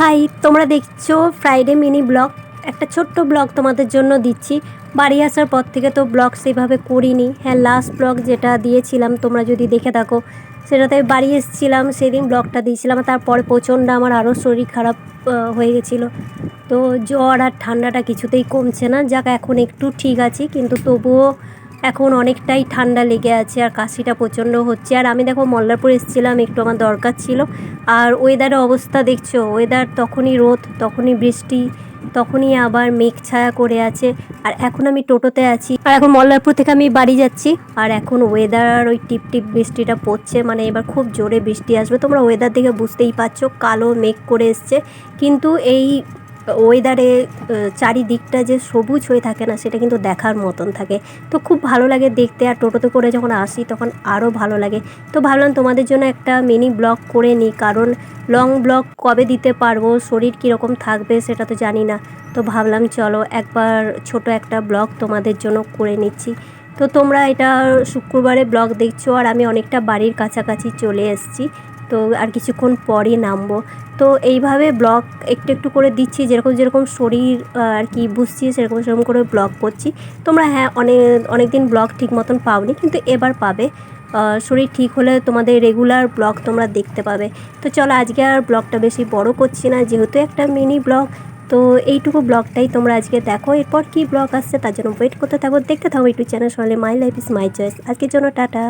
High, তোমরা দেখছ Friday mini blog একটা ছোট্ট ব্লগ তোমাদের জন্য দিচ্ছি। বাড়ি আসার পর থেকে তো ব্লগ সেভাবে করিনি। হ্যাঁ লাস্ট ব্লগ যেটা দিয়েছিলাম, তোমরা যদি দেখে থাকো, সেটাতে বাড়ি এসেছিলাম, সেদিন ব্লগটা দিয়েছিলাম তারপরে প্রচণ্ড আমার আরও শরীর খারাপ হয়ে গেছিল। তো জ্বর আর ঠান্ডাটা কিছুতেই কমছে না। যাক, এখন একটু ঠিক আছি, কিন্তু তবুও এখন অনেকটাই ঠান্ডা লেগে আছে আর কাশিটা প্রচণ্ড হচ্ছে। আর আমি দেখো মল্লারপুর এসেছিলাম, একটু আমার দরকার ছিল। আর ওয়েদারের অবস্থা দেখছ? ওয়েদার তখনই রোদ, তখনই বৃষ্টি, তখনই আবার মেঘ ছায়া করে আছে। আর এখন আমি টোটোতে আছি। আর এখন মল্লারপুর থেকে আমি বাড়ি যাচ্ছি। আর এখন ওয়েদার ওই টিপ টিপ বৃষ্টিটা পড়ছে। মানে এবার খুব জোরে বৃষ্টি আসবে। তোমরা ওয়েদার দেখে বুঝতেই পারছ, কালো মেঘ করে এসছে। কিন্তু এই ওয়েদারে চারিদিকটা যে সবুজ হয়ে থাকে না, সেটা কিন্তু দেখার মতন থাকে। তো খুব ভালো লাগে দেখতে, আর টোটোতে করে যখন আসি তখন আরও ভালো লাগে। তো ভাবলাম তোমাদের জন্য একটা মিনি ব্লগ করে নিই, কারণ লং ব্লগ কবে দিতে পারব, শরীর কীরকম থাকবে সেটা তো জানি না। তো ভাবলাম চলো একবার ছোট একটা ব্লগ তোমাদের জন্য করে নিচ্ছি। তো তোমরা এটা শুক্রবারে ব্লগ দেখছ, আর আমি অনেকটা বাড়ির কাছাকাছি চলে এসেছি। তো আর কিছুক্ষণ পরই নামবো। তো এইভাবে ব্লগ একটু একটু করে দিচ্ছি, যেরকম যেরকম শরীর আর কি বুঝছি, সেরকম সেরকম করে ব্লগ করছি। তোমরা হ্যাঁ অনেক অনেক দিন ব্লগ ঠিক মতন পাওনি, কিন্তু এবার পাবে। শরীর ঠিক হলে তোমাদের রেগুলার ব্লগ তোমরা দেখতে পাবে। তো চলো আজকে আর ব্লগটা বেশি বড় করছি না, যেহেতু একটা মিনি ব্লগ। তো এইটুকু ব্লগটাই তোমরা আজকে দেখো, এরপর কি ব্লগ আসছে তার জন্য ওয়েট করতে থাকো। দেখতে থাকো ইউটিউব চ্যানেল সঙ্গে my life is my choice আজকের জন্য টাটা।